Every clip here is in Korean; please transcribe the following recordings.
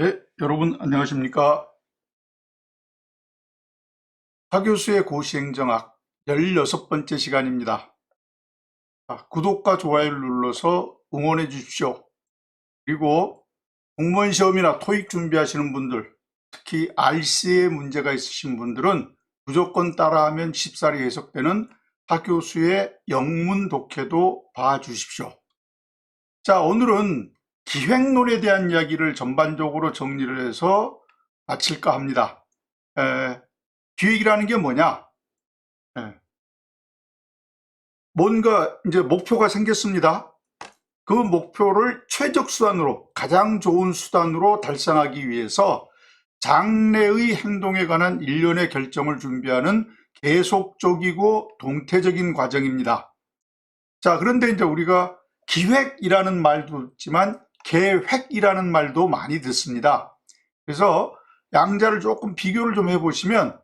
네, 여러분 안녕하십니까? 하교수의 고시행정학 16번째 시간입니다. 자, 구독과 좋아요를 눌러서 응원해 주십시오. 그리고 공무원 시험이나 토익 준비하시는 분들, 특히 RC에 문제가 있으신 분들은 무조건 따라하면 쉽사리 해석되는 하교수의 영문 독해도 봐주십시오. 자, 오늘은 기획론에 대한 이야기를 전반적으로 정리를 해서 마칠까 합니다. 에, 기획이라는 게 뭐냐? 에, 뭔가 이제 목표가 생겼습니다. 그 목표를 최적 수단으로, 가장 좋은 수단으로 달성하기 위해서 장래의 행동에 관한 일련의 결정을 준비하는 계속적이고 동태적인 과정입니다. 자, 그런데 이제 우리가 기획이라는 말도 있지만 계획이라는 말도 많이 듣습니다. 그래서 양자를 조금 비교를 좀 해보시면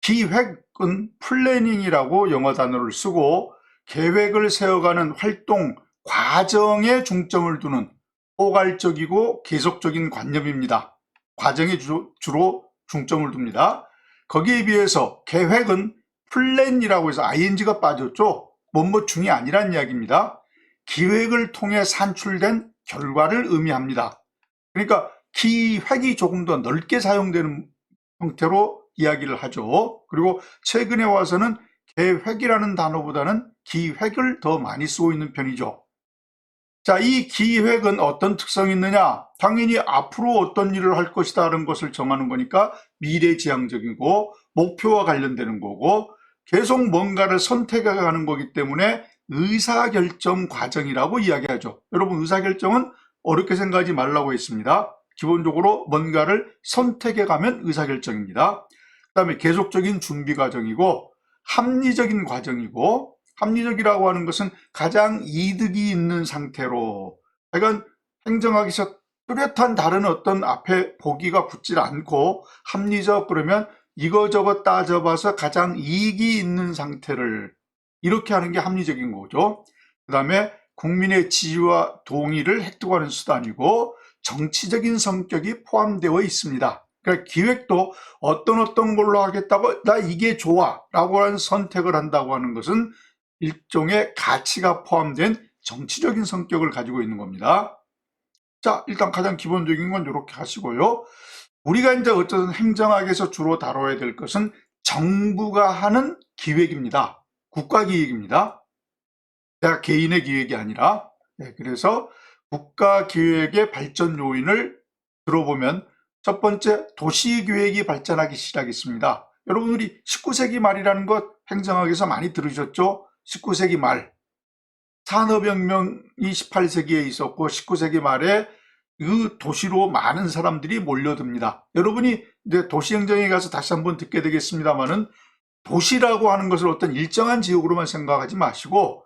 기획은 플래닝이라고 영어 단어를 쓰고 계획을 세워가는 활동 과정에 중점을 두는 포괄적이고 계속적인 관념입니다. 과정에 주, 주로 중점을 둡니다. 거기에 비해서 계획은 플랜이라고 해서 ing가 빠졌죠. 뭐뭐 중이 아니란 이야기입니다. 기획을 통해 산출된 결과를 의미합니다. 그러니까 기획이 조금 더 넓게 사용되는 형태로 이야기를 하죠. 그리고 최근에 와서는 계획이라는 단어보다는 기획을 더 많이 쓰고 있는 편이죠. 자, 이 기획은 어떤 특성이 있느냐? 당연히 앞으로 어떤 일을 할 것이다라는 것을 정하는 거니까 미래지향적이고 목표와 관련되는 거고 계속 뭔가를 선택해 가는 거기 때문에 의사결정 과정이라고 이야기하죠. 여러분 의사결정은 어렵게 생각하지 말라고 했습니다. 기본적으로 뭔가를 선택해 가면 의사결정입니다. 그 다음에 계속적인 준비 과정이고 합리적인 과정이고 합리적이라고 하는 것은 가장 이득이 있는 상태로 그러니까 행정학에서 뚜렷한 다른 어떤 앞에 보기가 붙질 않고 합리적 그러면 이거저거 따져봐서 가장 이익이 있는 상태를 이렇게 하는 게 합리적인 거죠. 그 다음에 국민의 지지와 동의를 획득하는 수단이고 정치적인 성격이 포함되어 있습니다. 그러니까 기획도 어떤 어떤 걸로 하겠다고 나 이게 좋아 라고 하는 선택을 한다고 하는 것은 일종의 가치가 포함된 정치적인 성격을 가지고 있는 겁니다. 자, 일단 가장 기본적인 건 이렇게 하시고요. 우리가 이제 어쨌든 행정학에서 주로 다뤄야 될 것은 정부가 하는 기획입니다. 국가기획입니다. 대학 개인의 기획이 아니라 네, 그래서 국가기획의 발전 요인을 들어보면 첫 번째 도시계획이 발전하기 시작했습니다. 여러분들이 19세기 말이라는 것 행정학에서 많이 들으셨죠? 19세기 말 산업혁명이 18세기에 있었고 19세기 말에 그 도시로 많은 사람들이 몰려듭니다. 여러분이 이제 도시행정에 가서 다시 한번 듣게 되겠습니다만은 도시라고 하는 것을 어떤 일정한 지역으로만 생각하지 마시고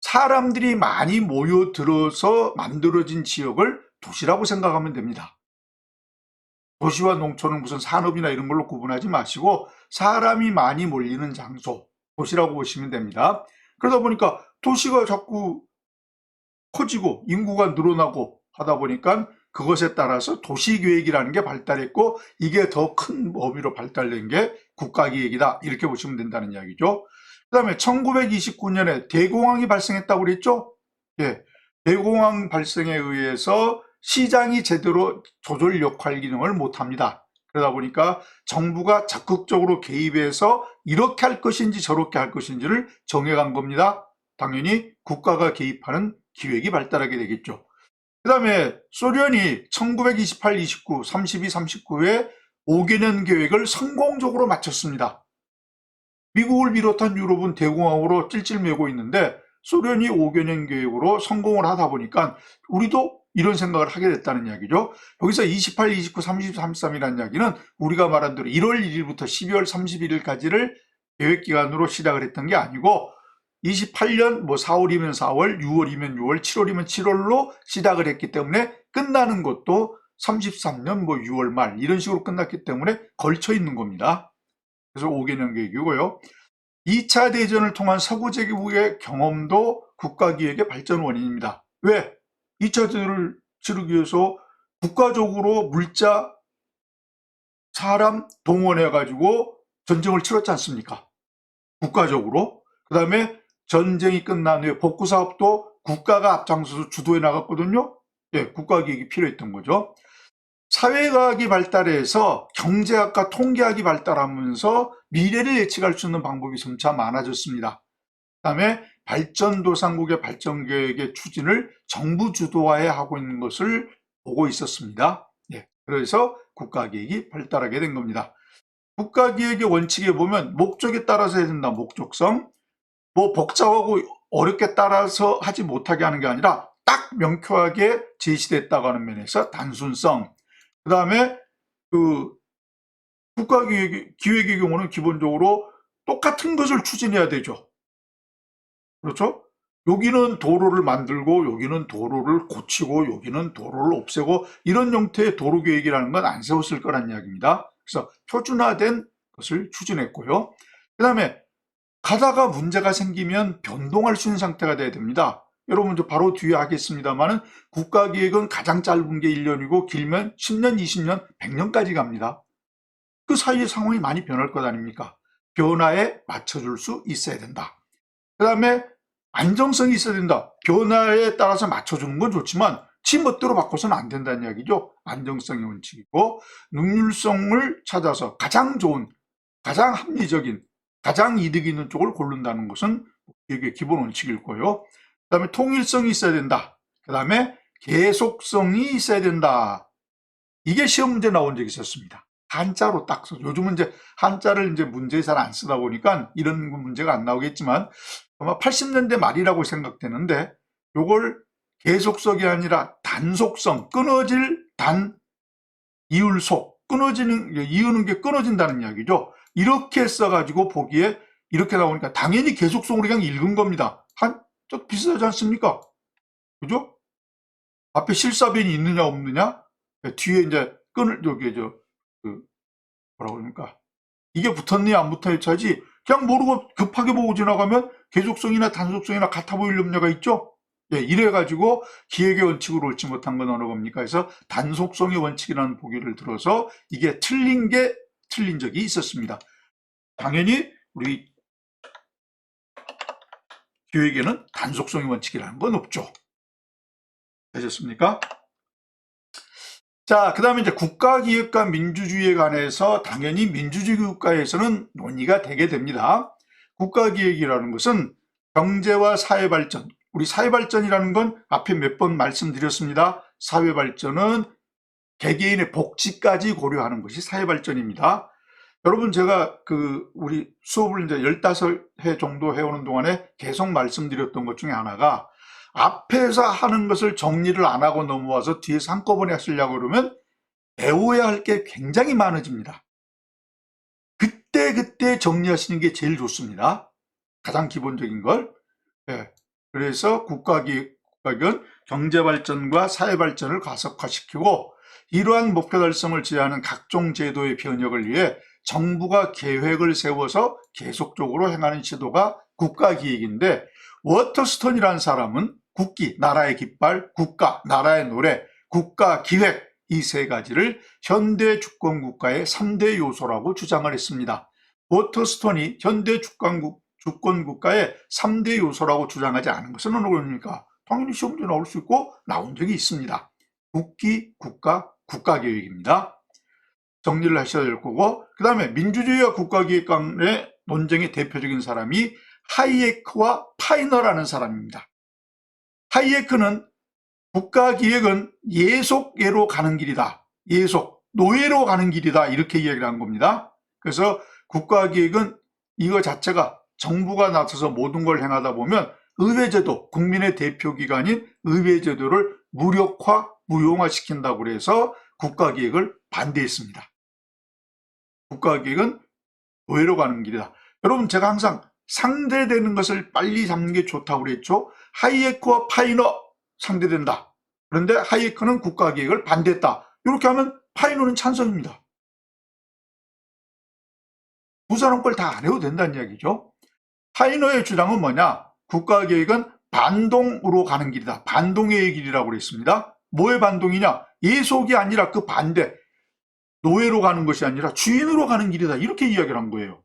사람들이 많이 모여들어서 만들어진 지역을 도시라고 생각하면 됩니다. 도시와 농촌은 무슨 산업이나 이런 걸로 구분하지 마시고 사람이 많이 몰리는 장소, 도시라고 보시면 됩니다. 그러다 보니까 도시가 자꾸 커지고 인구가 늘어나고 하다 보니까 그것에 따라서 도시계획이라는 게 발달했고 이게 더 큰 범위로 발달된 게 국가기획이다 이렇게 보시면 된다는 이야기죠. 그 다음에 1929년에 대공황이 발생했다고 그랬죠. 예, 대공황 발생에 의해서 시장이 제대로 조절 역할 기능을 못합니다. 그러다 보니까 정부가 적극적으로 개입해서 이렇게 할 것인지 저렇게 할 것인지를 정해간 겁니다. 당연히 국가가 개입하는 기획이 발달하게 되겠죠. 그 다음에 소련이 1928, 29, 32, 39에 5개년 계획을 성공적으로 마쳤습니다. 미국을 비롯한 유럽은 대공황으로 찔찔매고 있는데 소련이 5개년 계획으로 성공을 하다 보니까 우리도 이런 생각을 하게 됐다는 이야기죠. 여기서 28, 29, 30, 33이라는 이야기는 우리가 말한 대로 1월 1일부터 12월 31일까지를 계획기간으로 시작을 했던 게 아니고 28년 뭐 4월이면 4월, 6월이면 6월, 7월이면 7월로 시작을 했기 때문에 끝나는 것도 33년 뭐 6월 말 이런 식으로 끝났기 때문에 걸쳐 있는 겁니다. 그래서 5개년 계획이고요. 2차 대전을 통한 서구 제국의 경험도 국가기획의 발전 원인입니다. 왜? 2차 대전을 치르기 위해서 국가적으로 물자, 사람 동원해가지고 전쟁을 치렀지 않습니까? 국가적으로. 그 다음에 전쟁이 끝난 후에 복구 사업도 국가가 앞장서서 주도해 나갔거든요. 예, 국가 기획이 필요했던 거죠. 사회과학이 발달해서 경제학과 통계학이 발달하면서 미래를 예측할 수 있는 방법이 점차 많아졌습니다. 그 다음에 발전도상국의 발전 계획의 추진을 정부 주도화해 하고 있는 것을 보고 있었습니다. 예, 그래서 국가계획이 발달하게 된 겁니다. 국가 기획의 원칙에 보면 목적에 따라서 해야 된다. 목적성. 뭐 복잡하고 어렵게 따라서 하지 못하게 하는 게 아니라 딱 명쾌하게 제시됐다고 하는 면에서 단순성. 그 다음에 그 국가기획, 기획의 경우는 기본적으로 똑같은 것을 추진해야 되죠. 그렇죠? 여기는 도로를 만들고 여기는 도로를 고치고 여기는 도로를 없애고 이런 형태의 도로 계획이라는 건 안 세웠을 거란 이야기입니다. 그래서 표준화된 것을 추진했고요. 그 다음에 가다가 문제가 생기면 변동할 수 있는 상태가 돼야 됩니다. 여러분 저 바로 뒤에 하겠습니다만은 국가기획은 가장 짧은 게 1년이고 길면 10년, 20년, 100년까지 갑니다. 그 사이에 상황이 많이 변할 것 아닙니까? 변화에 맞춰줄 수 있어야 된다. 그 다음에 안정성이 있어야 된다. 변화에 따라서 맞춰주는 건 좋지만 지 멋대로 바꿔서는 안 된다는 이야기죠. 안정성의 원칙이고 능률성을 찾아서 가장 좋은, 가장 합리적인, 가장 이득 있는 쪽을 고른다는 것은 이게 기본 원칙일 거예요. 그 다음에 통일성이 있어야 된다. 그 다음에 계속성이 있어야 된다. 이게 시험 문제 나온 적이 있었습니다. 한자로 딱 써. 요즘은 이제 한자를 이제 문제에 잘 안 쓰다 보니까 이런 문제가 안 나오겠지만 아마 80년대 말이라고 생각되는데 요걸 계속성이 아니라 단속성, 끊어질 단, 이을속, 끊어지는, 이으는 게 끊어진다는 이야기죠. 이렇게 써가지고 보기에 이렇게 나오니까 당연히 계속성으로 그냥 읽은 겁니다. 한, 좀 비슷하지 않습니까? 그죠? 앞에 실사변이 있느냐, 없느냐? 뒤에 이제 끊을, 여기, 저, 그, 뭐라고 그럽니까? 이게 붙었니, 안 붙었니 차지 그냥 모르고 급하게 보고 지나가면 계속성이나 단속성이나 같아 보일 염려가 있죠? 예, 이래가지고 기획의 원칙으로 옳지 못한 건 어느 겁니까? 해서 단속성의 원칙이라는 보기를 들어서 이게 틀린 게 틀린 적이 있었습니다. 당연히 우리 기획에는 단속성의 원칙이라는 건 없죠. 되셨습니까? 자, 그 다음에 이제 국가기획과 민주주의에 관해서 당연히 민주주의 국가에서는 논의가 되게 됩니다. 국가기획이라는 것은 경제와 사회발전, 우리 사회발전이라는 건 앞에 몇 번 말씀드렸습니다. 사회발전은 개개인의 복지까지 고려하는 것이 사회발전입니다. 여러분 제가 그 우리 수업을 이제 15회 정도 해오는 동안에 계속 말씀드렸던 것 중에 하나가 앞에서 하는 것을 정리를 안 하고 넘어와서 뒤에서 한꺼번에 하시려고 그러면 배워야 할 게 굉장히 많아집니다. 그때 그때 정리하시는 게 제일 좋습니다. 가장 기본적인 걸. 예. 그래서 국가기획, 국가기획은 경제발전과 사회발전을 가속화시키고 이러한 목표 달성을 지향하는 각종 제도의 변혁을 위해 정부가 계획을 세워서 계속적으로 행하는 시도가 국가기획인데 워터스톤이라는 사람은 국기, 나라의 깃발, 국가, 나라의 노래, 국가기획 이 세 가지를 현대 주권 국가의 3대 요소라고 주장을 했습니다. 워터스톤이 현대 주권국, 주권 국가의 3대 요소라고 주장하지 않은 것은 어느 겁니까? 당연히 시험 문제 나올 수 있고 나온 적이 있습니다. 국기, 국가, 국가계획입니다. 정리를 하셔야 될 거고 그 다음에 민주주의와 국가기획 간의 논쟁의 대표적인 사람이 하이에크와 파이너라는 사람입니다. 하이에크는 국가기획은 예속예로 가는 길이다. 예속, 노예로 가는 길이다. 이렇게 이야기를 한 겁니다. 그래서 국가기획은 이거 자체가 정부가 나서서 모든 걸 행하다 보면 의회제도, 국민의 대표기관인 의회제도를 무력화, 무용화시킨다고 그래서 국가기획을 반대했습니다. 국가기획은 노예로 가는 길이다. 여러분 제가 항상 상대되는 것을 빨리 잡는 게 좋다고 그랬죠. 하이에크와 파이너 상대된다. 그런데 하이에크는 국가기획을 반대했다. 이렇게 하면 파이너는 찬성입니다. 두 사람 걸 다 안 해도 된다는 이야기죠. 파이너의 주장은 뭐냐? 국가계획은 반동으로 가는 길이다. 반동의 길이라고 그랬습니다. 뭐의 반동이냐? 예속이 아니라 그 반대 노예로 가는 것이 아니라 주인으로 가는 길이다 이렇게 이야기를 한 거예요.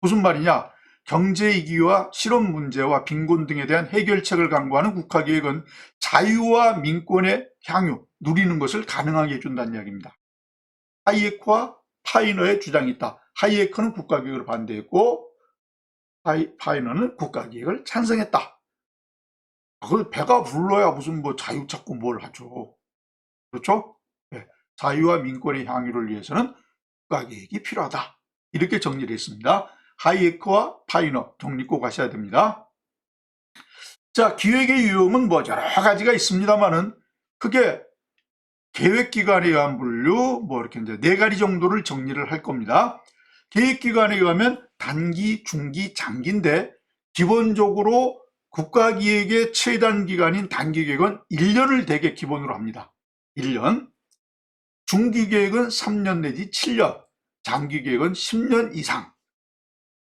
무슨 말이냐? 경제 위기와 실업 문제와 빈곤 등에 대한 해결책을 강구하는 국가계획은 자유와 민권의 향유, 누리는 것을 가능하게 해준다는 이야기입니다. 하이에크와 파이너의 주장이 있다. 하이에크는 국가계획을 반대했고 파이, 파이너는 국가계획을 찬성했다. 그 배가 불러야 무슨 뭐 자유 찾고 뭘 하죠. 그렇죠? 네. 자유와 민권의 향유를 위해서는 국가 계획이 필요하다. 이렇게 정리를 했습니다. 하이에크와 파이너 정리 꼭 하셔야 됩니다. 자, 기획의 유형은 뭐 여러 가지가 있습니다만은 크게 계획기관에 의한 분류, 뭐 이렇게 이제 네 가지 정도를 정리를 할 겁니다. 계획기관에 의하면 단기, 중기, 장기인데 기본적으로 국가기획의 최단 기간인 단기계획은 1년을 대개 기본으로 합니다. 1년. 중기계획은 3년 내지 7년, 장기계획은 10년 이상.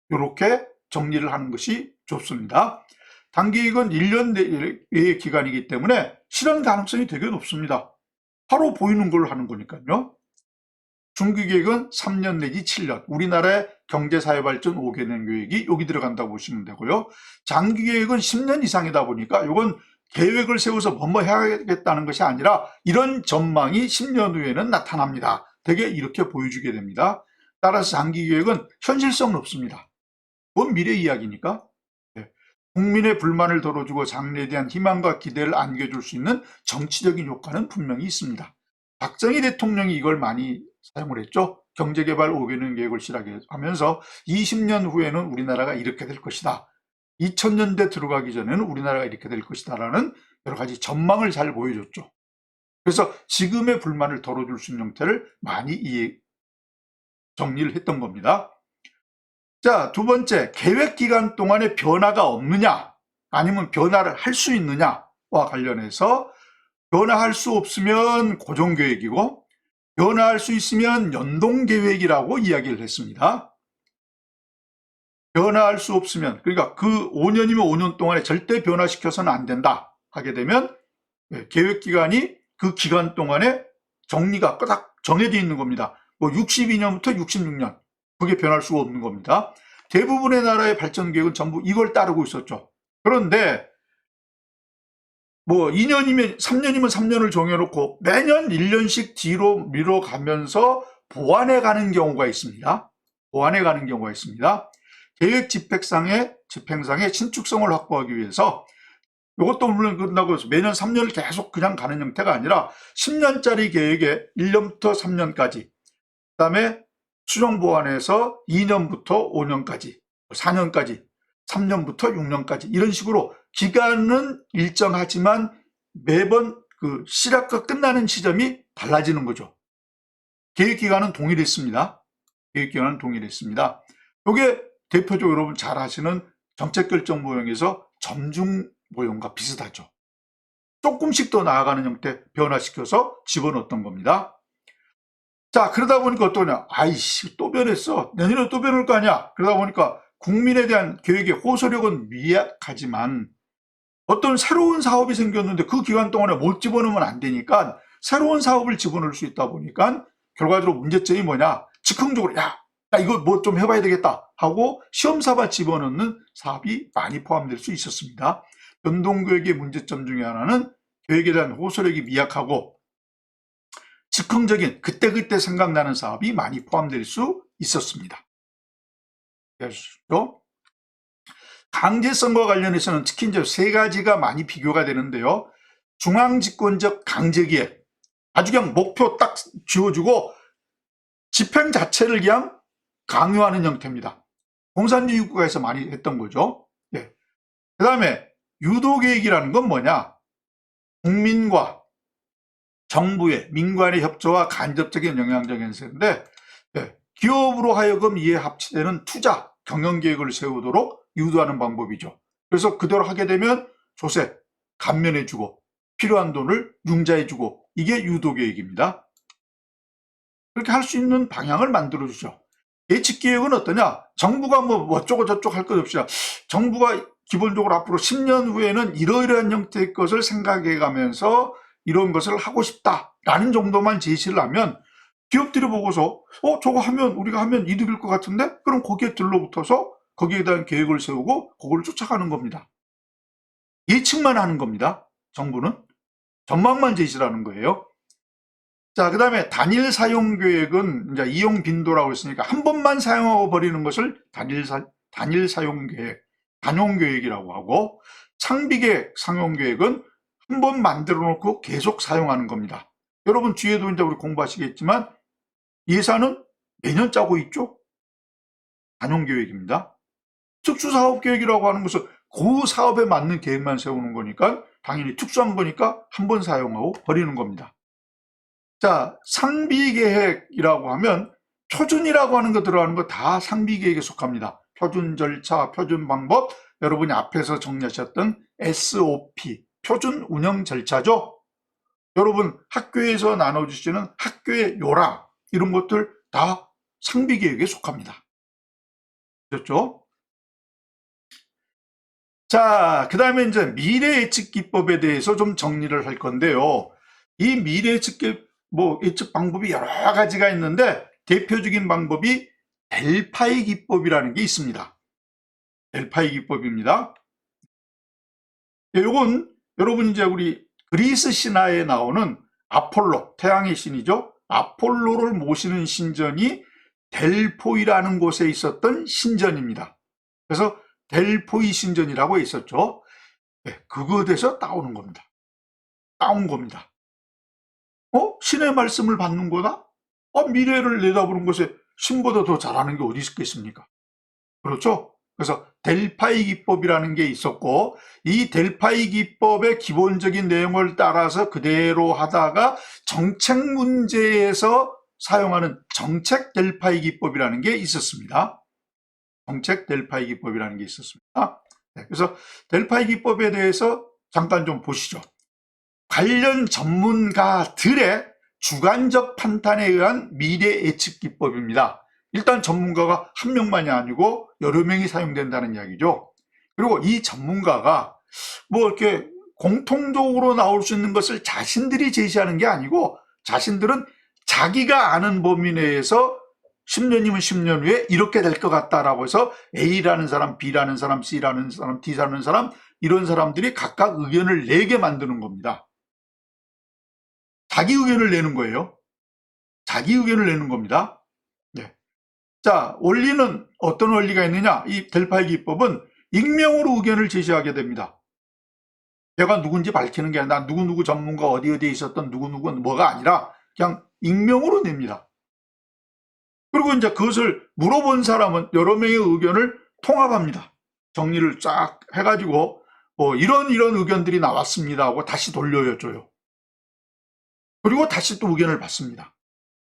이렇게 정리를 하는 것이 좋습니다. 단기계획은 1년 내의 기간이기 때문에 실현 가능성이 되게 높습니다. 바로 보이는 걸 하는 거니까요. 중기계획은 3년 내지 7년, 우리나라의 경제사회발전 5개년 계획이 여기 들어간다고 보시면 되고요. 장기 계획은 10년 이상이다 보니까 이건 계획을 세워서 뭐뭐 해야겠다는 것이 아니라 이런 전망이 10년 후에는 나타납니다. 되게 이렇게 보여주게 됩니다. 따라서 장기 계획은 현실성은 없습니다. 뭔 미래 이야기니까? 네. 국민의 불만을 덜어주고 장래에 대한 희망과 기대를 안겨줄 수 있는 정치적인 효과는 분명히 있습니다. 박정희 대통령이 이걸 많이 사용을 했죠. 경제개발 5개년 계획을 시작하면서 20년 후에는 우리나라가 이렇게 될 것이다. 2000년대 들어가기 전에는 우리나라가 이렇게 될 것이다 라는 여러 가지 전망을 잘 보여줬죠. 그래서 지금의 불만을 덜어줄 수 있는 형태를 많이 이해, 정리를 했던 겁니다. 자, 두 번째, 계획 기간 동안에 변화가 없느냐, 아니면 변화를 할 수 있느냐와 관련해서 변화할 수 없으면 고정 계획이고, 변화할 수 있으면 연동 계획이라고 이야기를 했습니다. 변화할 수 없으면, 그러니까 그 5년이면 5년 동안에 절대 변화시켜서는 안 된다 하게 되면 예, 계획 기간이 그 기간 동안에 정리가 딱 정해져 있는 겁니다. 뭐 62년부터 66년. 그게 변할 수가 없는 겁니다. 대부분의 나라의 발전 계획은 전부 이걸 따르고 있었죠. 그런데 뭐 2년이면 3년이면 3년을 정해놓고 매년 1년씩 뒤로 밀어가면서 보완해 가는 경우가 있습니다. 보완해 가는 경우가 있습니다. 계획 집행상의 집행상의 신축성을 확보하기 위해서 이것도 물론 끝나고 매년 3년을 계속 그냥 가는 형태가 아니라 10년짜리 계획에 1년부터 3년까지 그 다음에 수정 보완해서 2년부터 5년까지, 4년까지, 3년부터 6년까지 이런 식으로 기간은 일정하지만 매번 그 시작과 끝나는 시점이 달라지는 거죠. 계획 기간은 동일했습니다. 계획 기간은 동일했습니다. 이게 대표적으로 여러분 잘 아시는 정책 결정 모형에서 점중 모형과 비슷하죠. 조금씩 더 나아가는 형태 변화시켜서 집어넣었던 겁니다. 자, 그러다 보니까 어떠냐. 아이씨, 또 변했어. 내년에 또 변할 거 아니야. 그러다 보니까 국민에 대한 계획의 호소력은 미약하지만 어떤 새로운 사업이 생겼는데 그 기간 동안에 못 집어넣으면 안 되니까 새로운 사업을 집어넣을 수 있다 보니까 결과적으로 문제점이 뭐냐. 즉흥적으로, 야, 나 이거 뭐 좀 해봐야 되겠다 하고 시험사바 집어넣는 사업이 많이 포함될 수 있었습니다. 변동계획의 문제점 중에 하나는 계획에 대한 호소력이 미약하고 즉흥적인 그때그때 생각나는 사업이 많이 포함될 수 있었습니다. 그래서 강제성과 관련해서는 특히 이제 세 가지가 많이 비교가 되는데요. 중앙 집권적 강제기획. 아주 그냥 목표 딱 지어주고 집행 자체를 그냥 강요하는 형태입니다. 공산주의 국가에서 많이 했던 거죠. 예. 그 다음에 유도계획이라는 건 뭐냐? 국민과 정부의 민관의 협조와 간접적인 영향적 인 세인데 네, 기업으로 하여금 이에 합치되는 투자, 경영 계획을 세우도록 유도하는 방법이죠. 그래서 그대로 하게 되면 조세, 감면해주고 필요한 돈을 융자해주고 이게 유도 계획입니다. 그렇게 할 수 있는 방향을 만들어주죠. 예측 계획은 어떠냐? 정부가 뭐 어쩌고 저쩌고 할 것 없이 정부가 기본적으로 앞으로 10년 후에는 이러이러한 형태의 것을 생각해 가면서 이런 것을 하고 싶다라는 정도만 제시를 하면 기업들이 보고서 어 저거 하면 우리가 하면 이득일 것 같은데 그럼 거기에 들러붙어서 거기에 대한 계획을 세우고 그걸 쫓아가는 겁니다. 예측만 하는 겁니다. 정부는 전망만 제시를 하는 거예요. 자, 그 다음에 단일 사용 계획은 이제 이용 빈도라고 했으니까 한 번만 사용하고 버리는 것을 단일 사, 단일 사용 계획, 단용 계획이라고 하고 창비 계획, 상용 계획은 한 번 만들어 놓고 계속 사용하는 겁니다. 여러분 뒤에도 이제 우리 공부하시겠지만 예산은 매년 짜고 있죠? 단용 계획입니다. 특수사업 계획이라고 하는 것은 그 사업에 맞는 계획만 세우는 거니까 당연히 특수한 거니까 한 번 사용하고 버리는 겁니다. 자, 상비 계획이라고 하면 표준이라고 하는 거 들어가는 거 다 상비 계획에 속합니다. 표준 절차, 표준 방법, 여러분이 앞에서 정리하셨던 SOP, 표준 운영 절차죠. 여러분 학교에서 나눠주시는 학교의 요랑 이런 것들 다 상비 계획에 속합니다. 그렇죠? 자, 그 다음에 이제 미래 예측 기법에 대해서 좀 정리를 할 건데요. 이 미래 예측 기, 뭐 예측 방법이 여러 가지가 있는데 대표적인 방법이 델파이 기법이라는 게 있습니다. 델파이 기법입니다. 이건 여러분 이제 우리 그리스 신화에 나오는 아폴로, 태양의 신이죠. 아폴로를 모시는 신전이 델포이라는 곳에 있었던 신전입니다. 그래서 델포이 신전이라고 있었죠. 네, 그것에서 따오는 겁니다. 따온 겁니다. 어? 신의 말씀을 받는 거다? 어, 미래를 내다보는 것에 신보다 더 잘하는 게 어디 있겠습니까? 그렇죠? 그래서 델파이 기법이라는 게 있었고 이 델파이 기법의 기본적인 내용을 따라서 그대로 하다가 정책 문제에서 사용하는 정책 델파이 기법이라는 게 있었습니다. 정책 델파이 기법이라는 게 있었습니다. 네, 그래서 델파이 기법에 대해서 잠깐 좀 보시죠. 관련 전문가들의 주관적 판단에 의한 미래 예측 기법입니다. 일단 전문가가 한 명만이 아니고 여러 명이 사용된다는 이야기죠. 그리고 이 전문가가 뭐 이렇게 공통적으로 나올 수 있는 것을 자신들이 제시하는 게 아니고 자신들은 자기가 아는 범위 내에서 10년이면 10년 후에 이렇게 될 것 같다라고 해서 A라는 사람, B라는 사람, C라는 사람, D라는 사람 이런 사람들이 각각 의견을 내게 만드는 겁니다. 자기 의견을 내는 거예요. 자기 의견을 내는 겁니다. 네. 자, 원리는 어떤 원리가 있느냐? 이 델파이 기법은 익명으로 의견을 제시하게 됩니다. 내가 누군지 밝히는 게 아니라 누구누구 전문가 어디 어디에 있었던 누구누구 뭐가 아니라 그냥 익명으로 냅니다. 그리고 이제 그것을 물어본 사람은 여러 명의 의견을 통합합니다. 정리를 쫙 해가지고 뭐 이런 이런 의견들이 나왔습니다 하고 다시 돌려줘요. 그리고 다시 또 의견을 받습니다.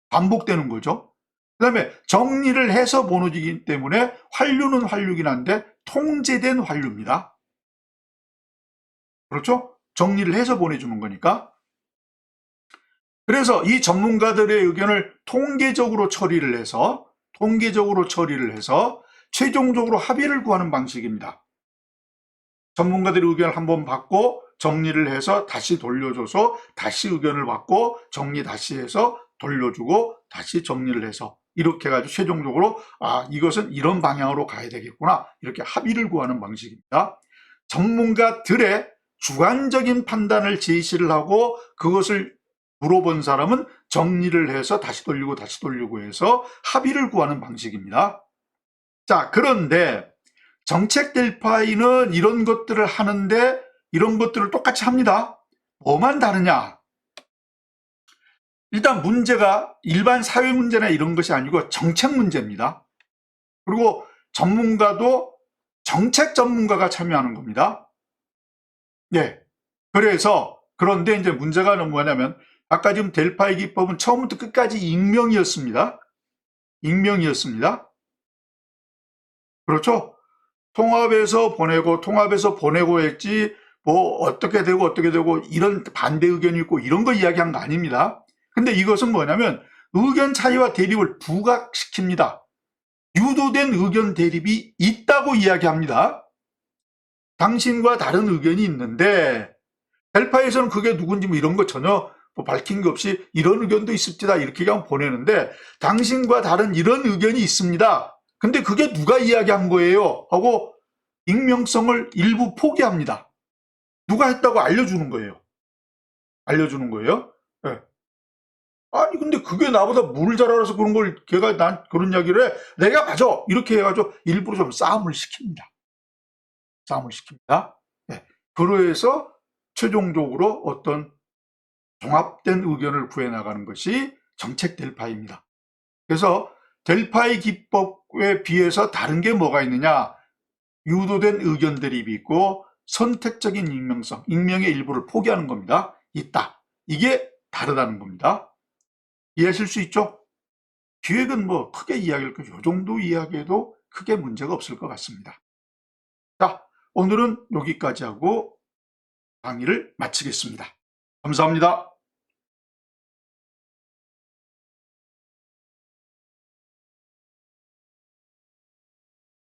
반복되는 거죠. 그 다음에 정리를 해서 보내지기 때문에 환류는 환류긴 한데 통제된 환류입니다. 그렇죠? 정리를 해서 보내주는 거니까. 그래서 이 전문가들의 의견을 통계적으로 처리를 해서 통계적으로 처리를 해서 최종적으로 합의를 구하는 방식입니다. 전문가들의 의견을 한번 받고 정리를 해서 다시 돌려줘서 다시 의견을 받고 정리 다시 해서 돌려주고 다시 정리를 해서 이렇게 해가지고 최종적으로 아 이것은 이런 방향으로 가야 되겠구나 이렇게 합의를 구하는 방식입니다. 전문가들의 주관적인 판단을 제시를 하고 그것을 물어본 사람은 정리를 해서 다시 돌리고 다시 돌리고 해서 합의를 구하는 방식입니다. 자 그런데 정책 델파이는 이런 것들을 하는데 이런 것들을 똑같이 합니다. 뭐만 다르냐? 일단 문제가 일반 사회 문제나 이런 것이 아니고 정책 문제입니다. 그리고 전문가도 정책 전문가가 참여하는 겁니다. 예. 그래서 그런데 이제 문제가 뭐냐면 아까 지금 델파이 기법은 처음부터 끝까지 익명이었습니다. 익명이었습니다. 그렇죠? 통합해서 보내고 통합해서 보내고 했지 뭐 어떻게 되고 어떻게 되고 이런 반대 의견이 있고 이런 거 이야기한 거 아닙니다. 근데 이것은 뭐냐면 의견 차이와 대립을 부각시킵니다. 유도된 의견 대립이 있다고 이야기합니다. 당신과 다른 의견이 있는데 델파에서는 그게 누군지 뭐 이런 거 전혀 뭐 밝힌 게 없이 이런 의견도 있습니다. 이렇게 그냥 보내는데 당신과 다른 이런 의견이 있습니다. 근데 그게 누가 이야기한 거예요? 하고 익명성을 일부 포기합니다. 누가 했다고 알려주는 거예요. 알려주는 거예요. 예. 아니 근데 그게 나보다 물 잘 알아서 그런 걸 걔가 난 그런 이야기를 해. 내가 맞아. 이렇게 해가지고 일부러 좀 싸움을 시킵니다. 싸움을 시킵니다. 예. 그로해서 최종적으로 어떤 종합된 의견을 구해나가는 것이 정책 델파입니다. 그래서 델파이 기법에 비해서 다른 게 뭐가 있느냐? 유도된 의견 대립이 있고 선택적인 익명성, 익명의 일부를 포기하는 겁니다. 있다. 이게 다르다는 겁니다. 이해하실 수 있죠? 기획은 뭐 크게 이야기할 거, 요 정도 이야기해도 크게 문제가 없을 것 같습니다. 자, 오늘은 여기까지 하고 강의를 마치겠습니다. 감사합니다.